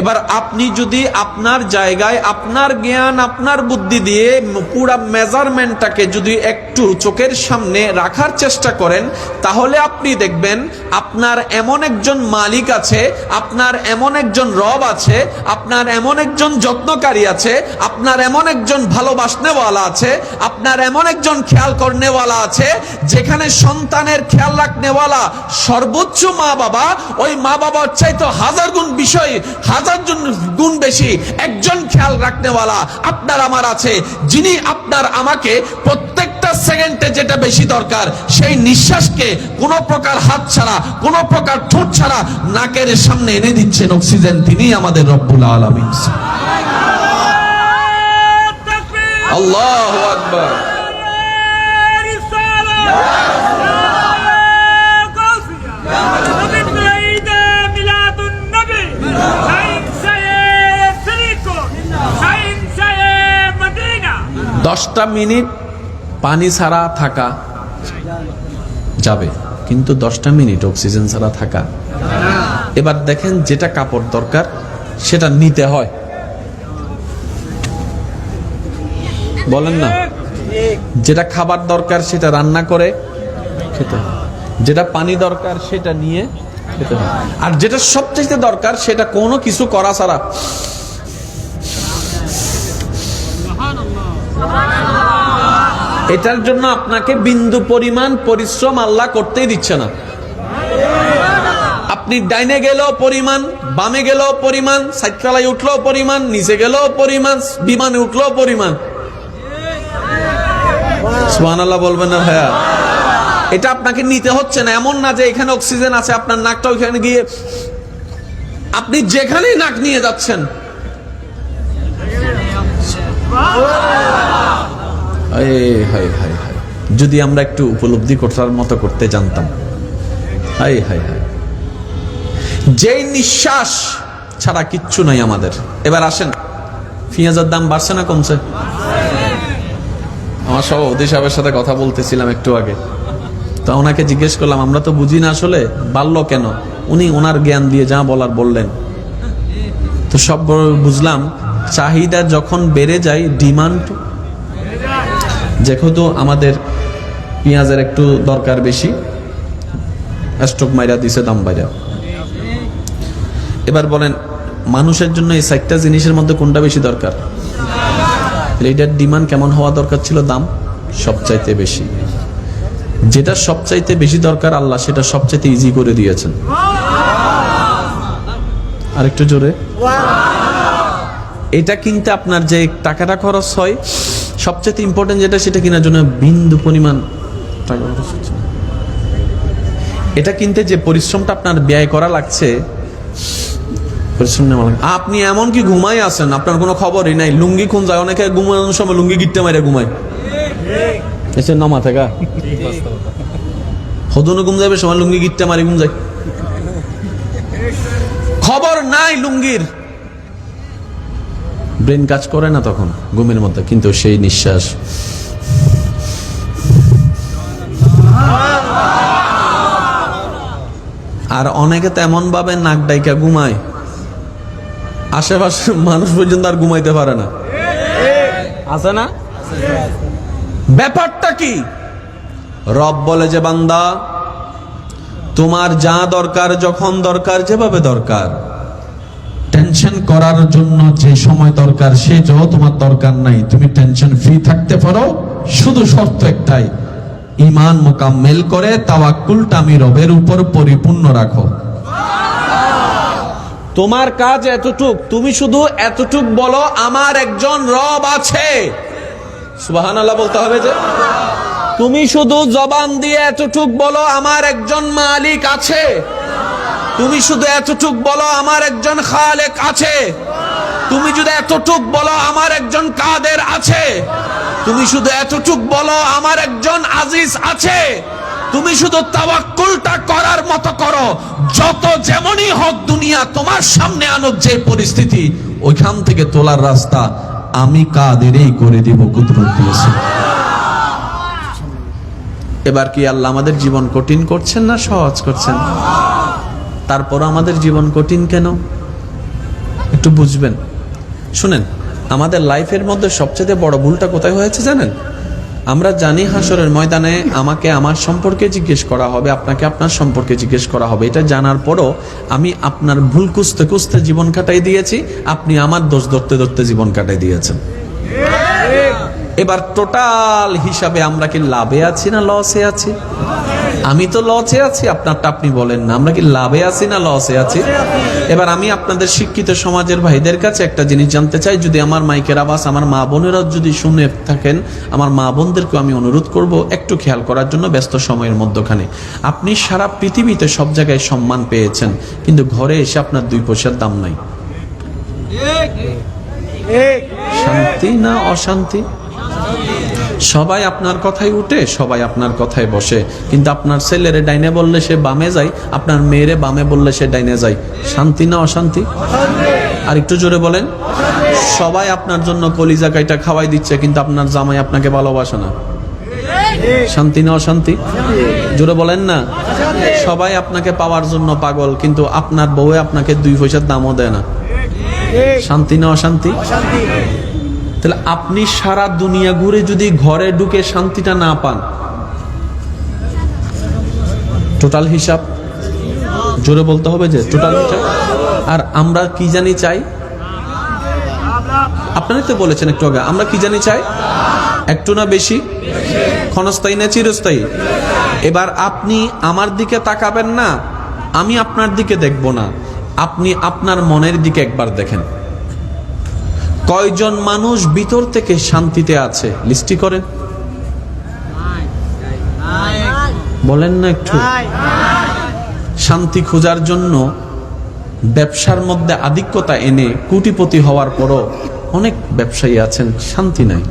এবার আপনি যদি আপনার জায়গায় আপনার জ্ঞান, আপনার বুদ্ধি দিয়ে পুরা মেজারমেন্টটাকে যদি একটু চোখের সামনে রাখার চেষ্টা করেন, তাহলে আপনি দেখবেন আপনার এমন একজন মালিক আছে, আপনার এমন একজন রব আছে, আপনার এমন একজন যত্নকারী আছে, আপনার এমন একজন ভালোবাসনেওয়ালা আছে, আপনার এমন একজন খেয়াল করনেওয়ালা আছে, যেখানে সন্তানের খেয়াল রাখনেওয়ালা সর্বোচ্চ মা বাবা ওই মা বাবার চাইতো হাজার গুণ বিষয় হাজার জন গুণ বেশি একজন খেয়াল রাখনেওয়ালা আপনার আমার আছে যিনি আপনার আমাকে প্রত্যেকটা সেকেন্ডে যেটা বেশি দরকার সেই নিঃশ্বাসকে কোনো প্রকার হাত ছাড়া কোনো প্রকার ঠোঁট ছাড়া নাকের সামনে এনে দিচ্ছেন অক্সিজেন তিনি আমাদের রব্বুল আলমিন। আল্লাহ আকবর। দশটা মিনিট পানি ছাড়া থাকা যাবে। কিন্তু দশটা মিনিট অক্সিজেন ছাড়া থাকা। এবার দেখেন যেটা কাপড় দরকার, সেটা নিতে হয়। বলেন না। যেটা খাবার দরকার, সেটা রান্না করে খেতে হয়। যেটা পানি দরকার, সেটা নিয়ে খেতে হয়। আর যেটা সবচেয়ে দরকার, সেটা কোনো কিছু করা ছাড়া এটার জন্য আপনাকে বিন্দু পরিমাণ পরিশ্রম আল্লাহ করতেই দিচ্ছে না। আপনি ডাইনে গেলেও পরিমাণ, বামে গেলেও পরিমাণ সাইকেলায় উঠলেও পরিমাণ, নিচে গেলেও পরিমাণ, বিমানে উঠলেও পরিমাণ। বলবেন না এটা আপনাকে নিতে হচ্ছে না, এমন না যে এখানে অক্সিজেন আছে, আপনার গিয়ে আপনি যেখানেই নাক নিয়ে যাচ্ছেন। হায় হায় হায় যদি আমরা একটু উপলব্ধি করার মতো করতে জানতাম। হাই হাই হাই। যেই নিঃশ্বাস ছাড়া কিচ্ছু নাই আমাদের। এবার আসেন। পেঁয়াজের দাম বাড়ছে না কমছে? আমার সভাপতি সাহেবের সাথে কথা বলতেছিলাম একটু আগে। তা ওনাকে জিজ্ঞেস করলাম, আমরা তো বুঝি না আসলে, বাড়ল কেন? উনি ওনার জ্ঞান দিয়ে যা বলার বললেন। তো সব বুঝলাম, চাহিদা যখন বেড়ে যায়, ডিমান্ড যেহেতু আমাদের পেঁয়াজের একটু দরকার বেশি। স্টক মাইরা দিছে, দাম বাইরা এবার বলেন, মানুষের জন্য এই চারটা জিনিসের মধ্যে কোনটা বেশি দরকার? এটার ডিমান্ড কেমন হওয়া দরকার ছিল? দাম সবচাইতে বেশি। যেটা সবচাইতে বেশি দরকার আল্লাহ, সেটা সবচাইতে ইজি করে দিয়েছেন। আরেকটু জোরে। এটা কিনতে আপনার যে টাকাটা খরচ হয় সবচেয়ে ইম্পর্টেন্ট যেটা সেটা কেনার জন্য বিন্দু পরিমাণ। এটা কিনতে যে পরিশ্রমটা আপনার ব্যয় করা লাগছে, পরিশ্রম নেওয়া লাগে আপনি এমন কি ঘুমাই আছেন? আপনার কোনো খবরই নাই। লুঙ্গি খুন যায়, অনেকে ঘুমানোর সময় লুঙ্গি গিট্টে মারে ঘুমায়। এসে নমা থাকা। হদনে ঘুম যাবে সময় লুঙ্গি গিট্টে মারি ঘুম যায়। খবর নাই লুঙ্গির। ব্রেন কাজ করে না তখন ঘুমের মধ্যে কিন্তু সেই নিঃশ্বাস। আর অনেকে তেমন ভাবে নাক ডাইকা ঘুমায়। আশেপাশে মানুষ পর্যন্ত আর ঘুমাইতে পারে না। আছে না? ব্যাপারটা কি? রব বলে যে বান্দা তোমার যা দরকার যখন দরকার যেভাবে দরকার। টেনশন করার জন্য যে সময় দরকার, সে যও তোমার দরকার নাই। তুমি টেনশন ফ্রি থাকতে পারো। শুধু শর্ত একটাই ইমান মোকাম্মেল করে তাওয়াক্কুলটা আমি রবের উপর পরিপূর্ণ রাখো। তোমার কাজ এতটুক, তুমি শুধু এতটুক বলো, আমার একজন রব আছে। সুবাহান বলতে হবে যে, তুমি শুধু জবান দিয়ে এতটুক বলো, আমার একজন মালিক আছে। তুমি শুধু এতটুক বলো আমার একজন খালেক আছে। তুমি যদি এতটুক বলো আমার একজন কাদের আছে। তুমি শুধু এতটুক বলো আমার একজন আজিজ আছে। তুমি শুধু তাওয়াক্কুলটা করার মতো করো। যত যেমনই হোক দুনিয়া তোমার সামনে আনুক যে পরিস্থিতি, ওইখান থেকে তোলার রাস্তা আমি কাদেরই করে দিব, কুদরত দিয়েছি। এবার কি আল্লাহ আমাদের জীবন কঠিন করছেন না সহজ করছেন? তারপর আমাদের জীবন কঠিন কেন? একটু বুঝবেন। শুনেন, আমাদের লাইফের মধ্যে সবচেয়ে বড় ভুলটা কোথায় হয়েছে জানেন? আমরা জানি হাসরের ময়দানে আমাকে আমার সম্পর্কে জিজ্ঞেস করা হবে, আপনাকে আপনার সম্পর্কে জিজ্ঞেস করা হবে। এটা জানার পরও আমি আপনার ভুল কুস্তে কুস্তে জীবন কাটাই দিয়েছি, আপনি আমার দোষ ধরতে ধরতে জীবন কাটাই দিয়েছেন। এবার টোটাল হিসাবে আমরা কি লাভে আছি না লসে আছি? আমি তো লসে আছি আপনারটা আপনি বলেন না। আমরা কি লাভে আছি না লসে আছি? এবার আমি আপনাদের শিক্ষিত সমাজের ভাইদের কাছে একটা জিনিস জানতে চাই। যদি আমার মাইকের আওয়াজ আমার মা বোনেরা যদি শুনে থাকেন আমার মা বোনদেরকে আমি অনুরোধ করব একটু খেয়াল করার জন্য ব্যস্ত সময়ের মধ্যখানে। আপনি সারা পৃথিবীতে সব জায়গায় সম্মান পেয়েছেন কিন্তু ঘরে এসে আপনার দুই পয়সার দাম নাই। শান্তি না অশান্তি? সবাই আপনার কথাই উঠে, সবাই আপনার কথায় বসে। কিন্তু আপনার ছেলেরে ডাইনে বললে সে বামে যায়, আপনার মেয়েরে বামে বললে সে ডাইনে যায়। শান্তি না অশান্তি? আর একটু জোরে বলেন। সবাই আপনার জন্য কলিজা কাইটা খাওয়াই দিচ্ছে, কিন্তু আপনার জামাই আপনাকে ভালোবাসে না। শান্তি না অশান্তি? জোরে বলেন না। সবাই আপনাকে পাওয়ার জন্য পাগল, কিন্তু আপনার বউয়ে আপনাকে দুই পয়সার দামও দেয় না। শান্তি না অশান্তি? তাহলে আপনি সারা দুনিয়া ঘুরে যদি ঘরে ঢুকে শান্তিটা না পান টোটাল হিসাব জোরে বলতে হবে যে টোটাল হিসাব। আর আমরা কি জানি চাই? আপনারাই তো বলেছেন একটু আগে, আমরা কি জানি চাই? একটু না বেশি? ক্ষণস্থায়ী না চিরস্থায়ী? এবার আপনি আমার দিকে তাকাবেন না, আমি আপনার দিকে দেখব না। আপনি আপনার মনের দিকে একবার দেখেন। কয়জন মানুষ ভিতর থেকে শান্তিতে আছে? লিস্টি করেন। বলেন না একটু। শান্তি খোঁজার জন্য ব্যবসার মধ্যে আধিক্যতা এনে কুটিপতি হওয়ার পরও অনেক ব্যবসায়ী আছেন, শান্তি নাই।